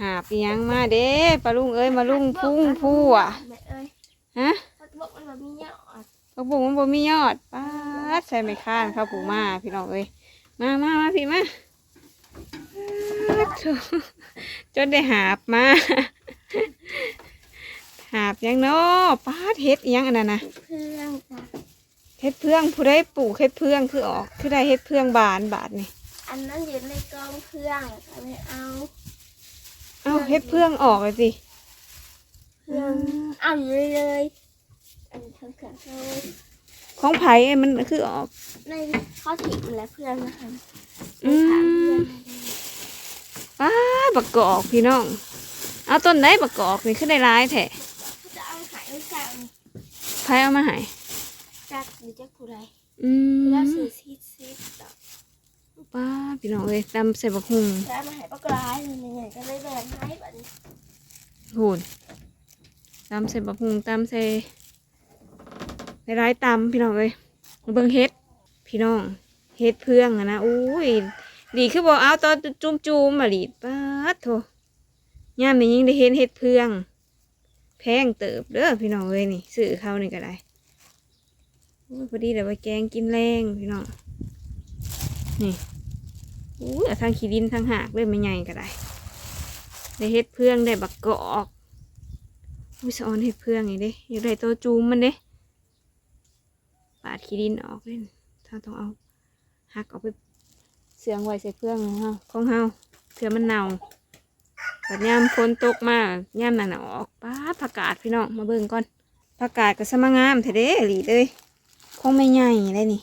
หาบอีหยังมาเด้ปลาลุงเอ้ยมาลุงพุ่งผู้อะแม่เอ้ยฮะพักบอกมันแบบมีเยอะอะกระปุกมันบ่มียอดป้าดใส่ไม่ค้านครับผูมาพี่น้องเอ้ยมามามาพี่มาป๊าดโถ่จนได้หาบมา หาบหยังเนาะป้าดเฮ็ดอีหยังอันนั้นนะเพื่อนจ้ะเฮ็ดเพื่องผู้ได้ปลูกเฮ็ดเพื่องคือออกคือได้เฮ็ดเพื่องบานบาทนี่อันนั้นอยู่ในกองเพื่อนเอาไม่เอาเอ้าเฮ็ดเพื่องออกเลยสิเพื่อนเอาอยู่เลยเลยอันนี้ทั้งเขื่อนเลยของไผ่มันคือออกในข้อถีบและเพื่อนนะคะอืถามเพื่อมนป้าดบักกอกพี่น้อง เอาต้นไหนบักกอกนี่คือได้ร้ายแท้เขาจะเอาหายไม่จังไผ่เอามาให้จักหรือจักผู้ใดอืมแล้วสื่อซีดซีดต่อ ป้าดพี่น้องเอ้ยตำใส่บักหุ่งแล้วมาหายปลากรายยังไงก็เลยแบ่งให้บัดนี้โหนตำใส่บักหุ่งตำใส่ในร้ายๆตำพี่น้องเอ้ยเบิ่งเฮ็ด พี่น้องเฮ็ดเพื่องอะนะอุ้ยดีคือบอกเอาตอนจุ่มจุมๆมาลีดป้าดโถย่ามนี้ยิ่งได้เห็นเฮ็ดเพื่อง แพงเติบเด้อพี่น้องเอ้ยนี่ซื้อเขานี่ก็ได้โอ้ยพอดีเดี๋ยวไปแกงกินแรงพี่น้องนี่ อุ้ทางขี้ดินทางหากเลยไม่ใหญ่ก็ได้ ได้เฮ็ดเพื่องได้บักกอกอุ้ยสอนเฮ็ดเพื่องนี่เด้อยากได้ตัวจูมมันเด้ปาดขี้ดินออกเลยถ้าต้องเอาหักออกไปเสียงไว้ใส่เพื่องของเฮาของเฮาเถื่อมันเน่าบัดยามฝนตกมายามนั่นน่ะออกป้าผักกาดพี่น้องมาเบิ่งก่อนผักกาดก็สมางามแท้เด้หลีเอ้ยคงไม่ใหญ่เลยนี่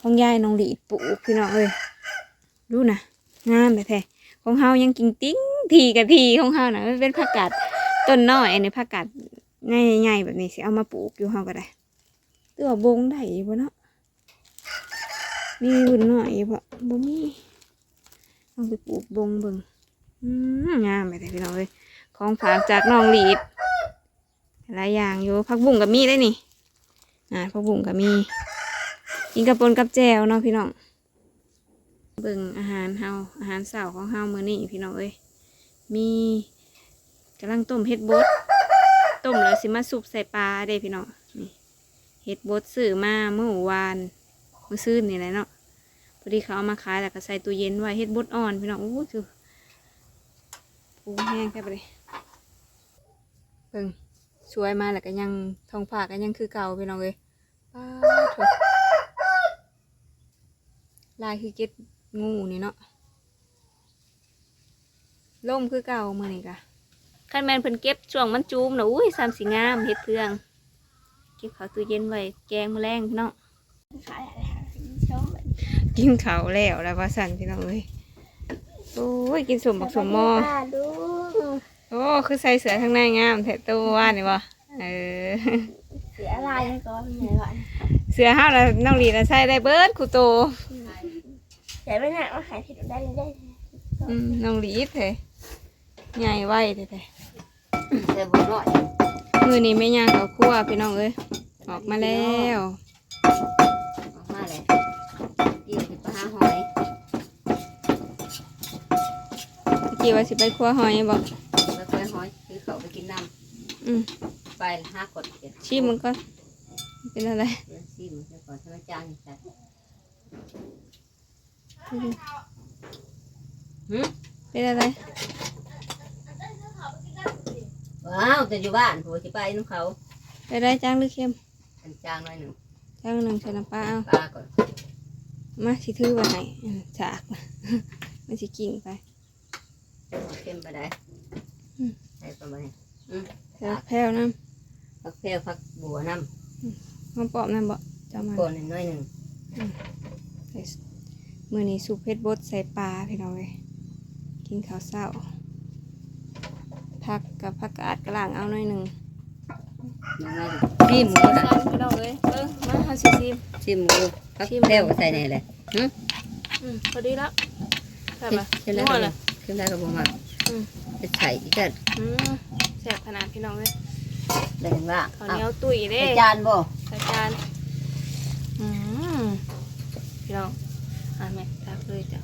ของยายน้องหลีปลูกพี่น้องเอ้ย ดูนะงามแท้ๆของเฮายังกิ่งติ้งทีกับทีของเฮานะมันเป็นผักกาดต้นน้อยอันนี้ผักกาดใหญ่ๆแบบนี้สิเอามาปลูกอยู่เฮาก็ได้ตัวบงได้อยู่บ่เนาะมีบุญหน่อยบ่บ่มีเอาไปปลูกบงเบิ่งอืมงามไปเลยพี่น้องเอ้ยของฝากจากน้องหลีดหลายอย่างอยู่ผักบุ้งกับมีได้นี่อ่าผักบุ้งกับมีกินกับปนกับแจวเนาะพี่น้อง เบิ่งอาหารเฮาอาหารเสาของเฮามื้อนี้พี่น้องเอ้ยมีกำลังต้มเห็ดบดต้มแล้วสิมาสุบใส่ปลาเด้พี่น้องนี่เห็ดบดซื้อมาเมื่อวานเมื่อซื้อนี่แหละเนาะพอดีเขาเอามาขายแล้วก็ใส่ตู้เย็นไว้เห็ดบดอ่อนพี่น้องโอ้คือปรุงแห้งแค่ไปเลยเบิ่งสวยมาแล้วก็ยังทองผ้าก็ยังคือเก่าพี่น้องเอ้ยป้าดโถลายคือเก็ด งูนี่เนาะล่มคือเก่ามือนี่กะคันแมนเพิ่นเก็บช่วงมันจูมนะอุ้ยสามสีงามเฮ็ดเพื่องเก็บเขาวตู้เย็นไว้แกงมื้อแรงพี่น้องขายอะไรหาชมบัดกินเขาวแล้วแล้วว่าสั่นพี่น้องเอ้ยโอ้ยกินสมบักสมหมอป้าดูโอ้คือใส่เสื้อข้างในงามแท้ตัวว่านี่บ่เออเสียอะไรก่อนเป็นไงก่อนเสื้อห้าวน่ะน้องลีน่ะใส่ได้เบิดคูโต เดี๋ยวไปไหนมาขายผิดได้ได้อืมน้องลีดแท้ใหญ่ไว้แท้เดี๋ยวบอกหน่อยๆมื้อนี้แม่ย่างเขาวคั่วพี่น้องเอ้ยออกมาแล้วออกมาเลยยี่สิบห้าหอยเมื่อกี้ว่าสิไปคั่วหอยบ่แล้วก็หอยคือเขาไปกินน้อืมำไปห้ากดเก็บชิมมันก็เป็นอะไรเดี๋ยวซีมันจะก่อนใช้จานใส่หืม เป็นอะไร ว้าวแต่อยู่บ้านหัวที่ไปน้ำเขาเป็นอะไรจางหรือเค็มเป็นจางหน่อยหนึ่งจางหนึ่งใส่น้ำปลาเอาปลาก่อนมาสิถือไว้ให้อืมฉากมันสิกิ่งไปเอาเข้มไปได้อืมใส่ประมาณนี้อืมเดี๋ยวแพ้วน้ผักเพลวผักบัวน้ำหอมปอบน้ำบ่จะเอามาำก่อนหน่อยหนึ่งใส่ มือนี้สุกเพชรบดใส่ปลาพี่น้องเลยกินข้าวเช้าผักกับผักกาดกระหล่างเอาหน่อยหนึ่งยังไงซีหมูนะพี่น้องเลยเออมาเอาสิซิมซีหมูผักเพลวก็ใส่ในเลยหืมอืมพอดีแล้วใช่ปะขึ้นได้นัวก็เลยขึ้นได้ก็บ่มากอืมจะใส่อีกก็อืมแซ่บขนาดพี่น้องเลยได้เห็นว่าข้าวเหนียวตุ๋ยเด้ใส่จานบ่ใส่จานอืมพี่น้อง อะแม่ตักเลยจ้ะ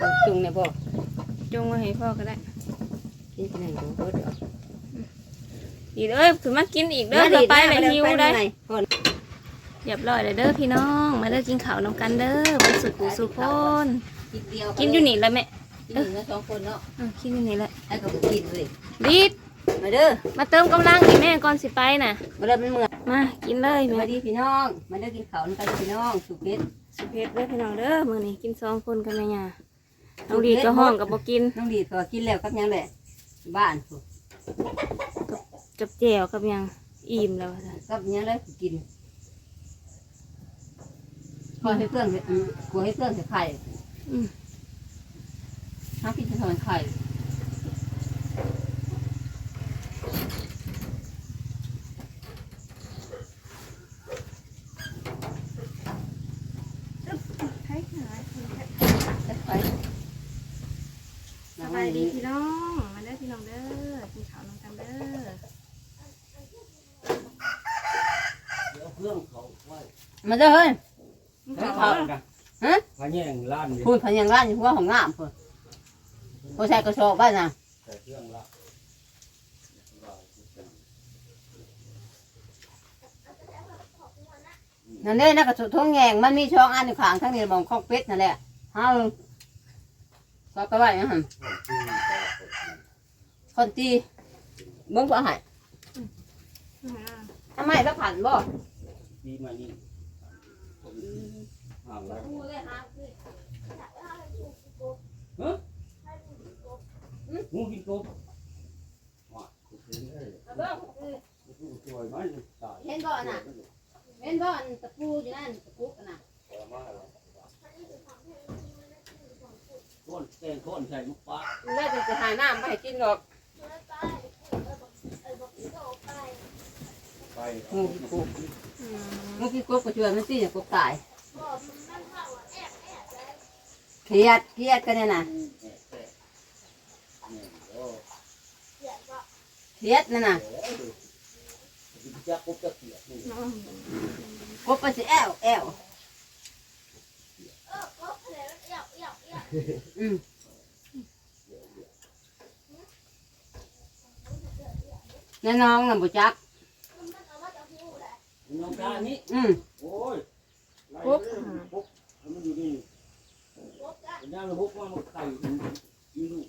ต้องจุงเนี่ยบ่จงมาให้พ่อก็ได้ กินที่ไหนดูเบิดเหรออีกเอ้ยถือมากินอีกเด้อเธอไปเลยหิวได้คนเรียบร้อยเลยเด้อพี่น้อง มาเด้อกินข้าวนำกันเด้อไปสุดปูสุดคนกินเดียวกินอยู่นี่แหละแม่กินอยู่นะสองคนเนาะอะกินอยู่นี่แหละให้เขากินเลยรีดมาเด้อ มาเติมกำลังอีกแม่ก่อนสิไปน่ะ มาเด้อเป็นเมืองมากินเลยสแม่วัสดีพี่น้อง มาเด้อกินข้าวน้ำกันพี่น้องสุกเด็ด สุเพชรเด้อพี่น้องเด้อมื้อนี้กินสองคนกันแม่ย่าน้องดีก็ห้องกับบ่กินน้องดีก็กินแล้วกับยังแหละบ้านสุกกับแจ่วกับหยังอิ่มแล้วว่าซั่นกับยังเลยกินกลัวให้เครื่องอืมกลัวให้เครื่องใส่ไข่อืมห้ากินจะทอนไข่ ใช่ค่ะ จะไป สบายดีพี่น้องมาเด้อพี่น้องเด้อกินข้าวนำกันเด้อ มาเด้อเฮ้ยกินข้าข้าววกันฮะ พะแยงล้านอยู่พูดพันยังร้านอยู่หัวของน้ำพูดผู้ชายกระสอบบ้านน่ะแต่เครื่องละนั่นเด้นะกระสุนทงแงงมันมีช่องอันอยู่ข้างทั้งนี้มองข้องเป็ดนั่นแหละเฮาก็ไปไว้นะฮะคนตีเบิ่งบ่ใหายทำไมแล้วผ่านบ่ปีใหม่นี้ ห่างแล้วงูกินกบว้าคุณเห็นเลยคุณสวยไหมตายเห็นบ่น่ะเห็นบ่อนตะปูอยู่นั่นตะปูกันน่ะก้นแกงก้นใส่มุกปลาแล้วจะจะหาน้ำมาให้กินดอก งูกินกบงูกินกบก็ช่วยมันสิอย่ากบตายเครียดเครียดกันเนี่ยน่ะเครียดนั่นน่ะจะกบจะเกียดนี่กบไปสิแอวแอวอืมแน่น้องน่ะบ่จัก น้องตานี่อืมโอ้ยกบกบมันอยู่นี่เป็นย่างระบบว่ามันไก่มีลูก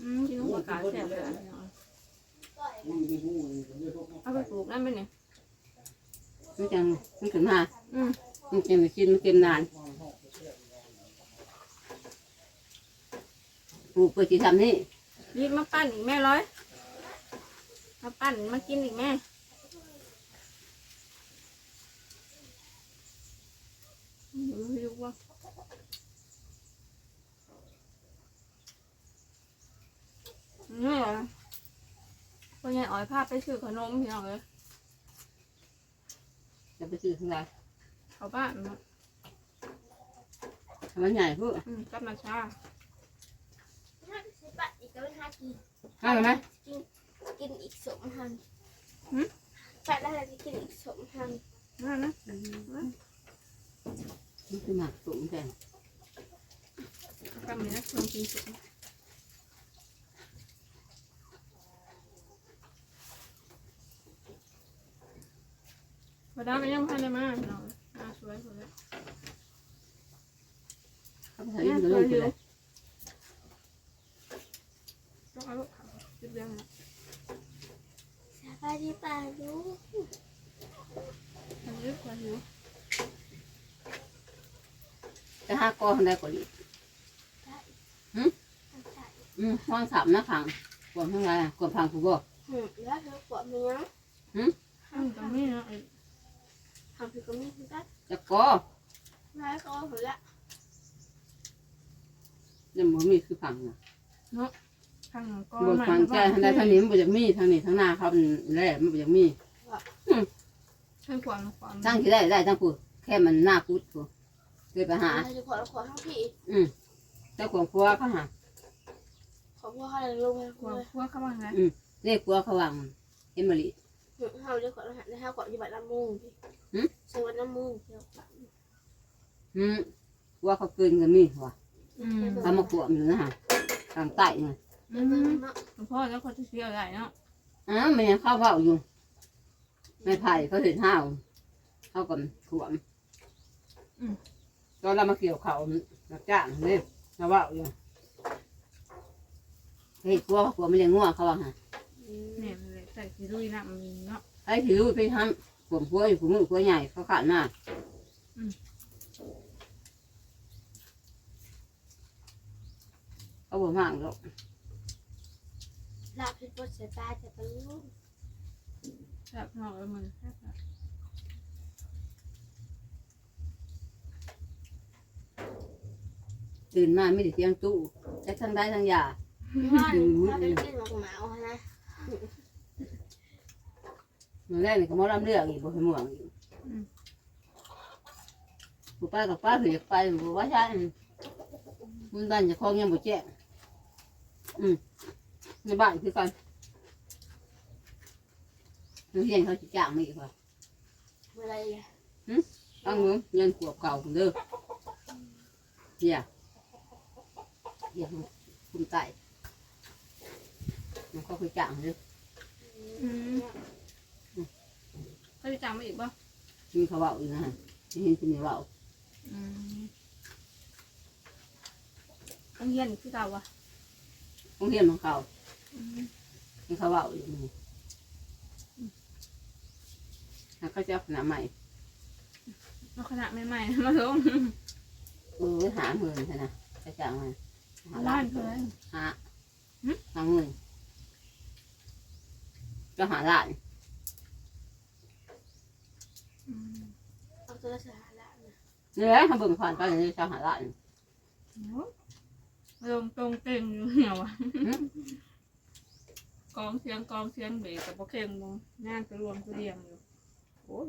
อืมกินหัวกาแซ่บเลยอะพี่น้องมีมีหูมันเรียกพวกเอาไปปลูกนั่นไปเนี่ยมันจังมันขึ้นมาอืมมันกินมันกินมันกินนานปลูกเพื่อที่ทำนี่รีบมาปั้นอีกแม่ร้อยมาปั้นมากินอีกแม่อืมไม่รู้ ว่านี่เหรอพ่อใหญ่อ๋อยพาไปซื้อขนมพี่น้องเลยจะไปซื้อข้างในเขาบ้านมาทำมันใหญ่พูดอืมกับนาชาห้าสิบบาทอีกก็เป็นห้ากินห้าไหมกินอีกสมพันแปดแล้วเราจะกินอีกสมพันนั่นนะมั นคือหมักตุ่มแทนกับมีนักลงกินสุกพอดาไปยังพันได้มากน้องอ่าสวยสวย เขาไปใส่ยิ่งตัวนี้เลย ต้องเอาลูกเขาจุดเดียวนะ สบายดีป่าลูก ทำเยอะกว่าหิว จะห้ากอข้างใดก็ดีอืมห้องสามนะขังกวมข้างในกวมพังผูกบ่หืมแล้วเธอปวดมั้ยอืมตรงนี้นะไอ้ทำผิดก็ไม่ผิดได้จะกอแล้วก็หัวละยังบ่มีคือพังนะข้างก็บ่ฟังใจทางใดทางนี้มันบ่อยากมีทางนี้ทางหน้าเขาเป็นแร่มันบ่อยากมีข้างขวางขวางทั้งที่ได้ได้ทั้งผู้แค่มันหน้ากุดผู้ เคยไปหาเราจะขอขอทั้งพี่อืมเจ้าของครัวเขาหาขอพ่อเขาเลยลงไปขวางพวกเข้ามาไงเรียกครัวเขาวางเอ็มมะลิเขาจะขอรหัสแล้วขอยี่บัตรน้ำมูกสวัสดีน้ำมูกเดียวอืมครัวเขาเกินกันมีว่ะอืมเขามากวมอยู่นะฮะเขาางใต้น่ะอืเดินมเนาะหลวงพ่อแล้วคนที่เสียอะไรเนาะอ้าวมันยังเข้าเฝ้าอยู่ไม่ไผ่เขาเห็นห้าวเขากับขวม ตอนเรามาเกี่ยวเขารับจ้างเนี่ยเราเฝ้าอยู่เฮ้ยกลัวกลัวไม่เลี้ยงงัวเขาว่าฮะแม่มันเลยใส่ซีรุยนะมันเนาะไอ้ถือไปทำขวมกลัวอยู่ขวมือกลัวใหญ่เขาขาดหน้าเขาบอกมากหรอกลาบพิษบดใส่ปลาจะไปลูกแบบนอกแล้วมันแซ่บอ ตื่นมาไม่ได้เสียงตู้แต่ทั้งได้ทั้งยาว่าถ้าเป็นกินหมกหมาเอานะเมื่อแรกนี่ก็หมอลำเลือกอีกบ่ให้ม่วงอีกผู้ป้ากับป้าถืออยากไปบอกว่าใช่มันบ้านจะคล้องยังบ่แจ้งอืมในบ้านคือกันนักเรียนเขาจะจ้างมาอีกว่าเมื่อไรอะตั้งเงินเงินขวบเก่าของเด้อเดี๋ยว เดี๋ยวคุณไต่มันก็คือจ้างเด้อเขาจะจำมาอีกป่ะมีเขาเบาอยู่นะฮะเห็นคุณเบาอืมต้องเฮียนคือเก่าวะต้องเรียนของเขามีเขาเบาอยู่นี่แล้วก็จะเอาขนาดใหม่เอาขนาดใหม่ๆมาลงเออหาเงินใช่นะกระจ่างมา หาบ้าล้านนเพื่อนหาหาเงินก็หาล้านอืมเอาตัวสาระนะเนี่ยเขาเบิ่งผ่านไปเลยจะหาล้าน โอ้ลงตรงเต็งอยู่เหนียวอะกองเสียงกองเสียงเบรกกับโปเข่งมงงานกระรวมกระเดียงอยู่โอ้ย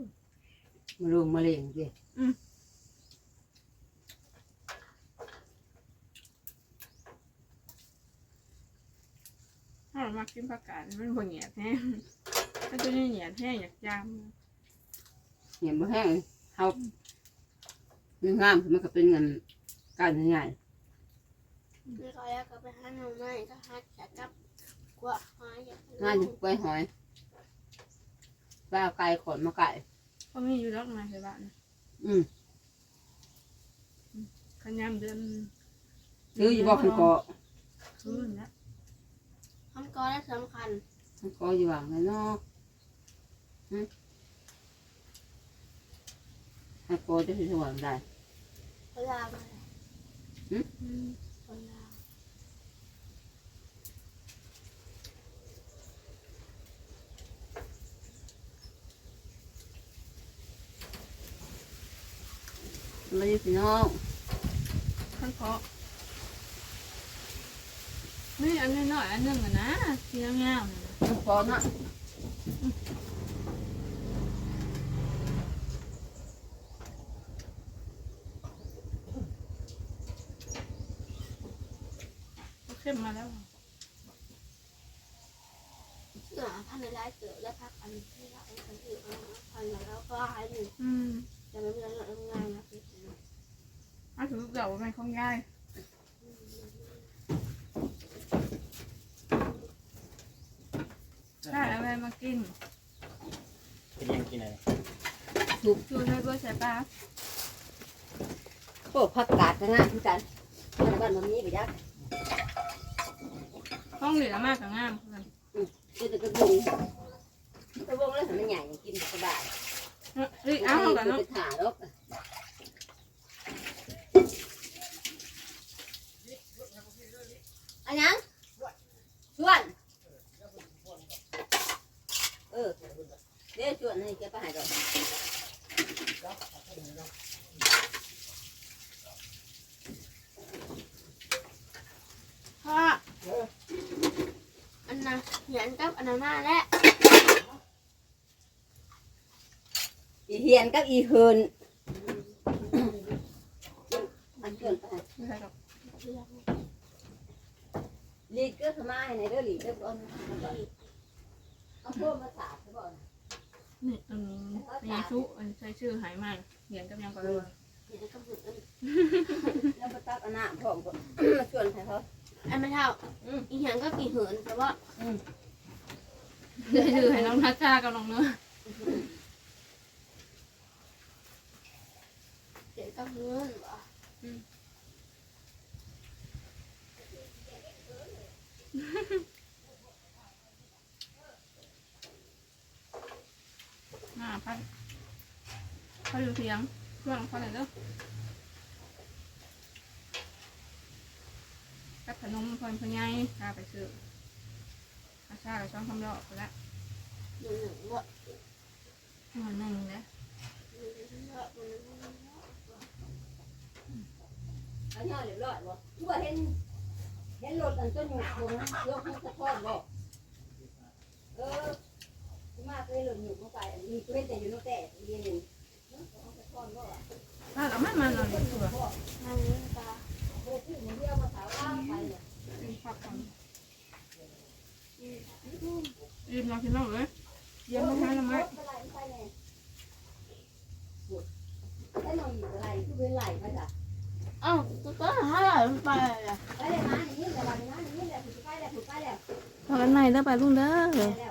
มาลงมาเล่งดิถ้า เรามากินผักกาดมันบ่เหนียดแห้งถ้าตัวนี้เหนียดแห้งอยากจามเห็นบ่แห้งเขาเงินงามมันก็เป็นเงินการใหญ่นี่ก็แล้วก็ไปหาหน่อไม้ก็หาจัดกับกว่าหาอย่างน่าจะกล้วยหอยปลาไก่ขนมาไก่ก็มีอยู่แล้วมาใช่บ้านนะอืมขยำเดือนซื้ออยู่บ่คันกอคืนนะ คำกอและสำคัญคันกออยู่ว่างไงเนาะอืมคันกอจะสิสว่างได้เวลามาอืมเวลาไม่ได้พี่น้องข้างเคาะ นี่อันน้อยอันหนึงอะนะเสียงเงาๆน่ะนะคันกอนะก็เข้มมาแล้วเสือพันในไร้ายเสือและพักอันที่เราเอาพันอื่นเอาพันแล้วก็หายหนึ่งอืมจะไม่เป็นไรง่ายนะเอาถือเดี๋ยวมันคงง่าย ได้อะไรมากินเป็นยังกินอะไรชูให้เบอร์ใส่ปลาโอ้ผักกาดก็งามคือกันบ้านบ้านมันมีไปยักห้องเหลือมากกับงามเพื่อนคือแต่กระบุงกระบุงแล้วมันใหญ่กินสบายเฮ้ยเอากันเนาะ ไปถ่าลกอันยังชวนเออ เดี๋ยวชวนให้แกไปหาดอกพ่ออันน่ะเหมือนกับอันนั้นมาแล้วอีเฮียนกับอีเฮินอันเกินไปไม่ใช่หรอกลีดก็สมาให้ในเด้อลีดเด้อก่อนเอาพวกมาสาดซะก่อน นี่อืมมีชุอันใช้ชื่อหายมากเหรียญกับยังก็เลยเหมือนกับเหมือนแล้วมาตักอันน้ำพร้อมก็มาชวนให้เขาอันไม่เท่าอีหยังก็กี่เหินแต่ว่าเดี๋ยวถือให้น้องนัชชากับน้องเนื้อเดี๋ยวก็เหินว่ะอ่าพันพันอยู่เทียงช่วงพันไหนเด้อกับขนมพนพญายพาไปซื้ออาชากับช่องคำรอไปละหนึ่งหนึ่งว่าหนึ่งเลยอันนี้เรียบร้อยบ่ทั่วเห็นเห็นรถอันต้นหยุดลงยกขึ้นสะพอนบ่เออมาเคยรถหยุดลงไปมี เว้นแต่อยู่โนแต่เรียนอยู่สะพอนบ่ถ้าเราไม่มาเราเนี่ยตัวนั่นนี่ตาโอ้ที่มันเดียวมาสาวล่างไปเนี่ยกินผักกันรีบเรากินแล้วเลยเยี่ยมมากๆเลยไหมอะไรไปเนี่ยแล้วนอนอยู่อะไรคือเป็นไหลไปจ้ะเอ้าตัวก็หาอะไรมันไปอะไปเลยมาอย่างนี้แต่วันนี้มาอย่างนี้แหละถูกไปแล้วถูกไปแล้วพอกันใหม่เด้อไปลุงเด้อไปแล้ว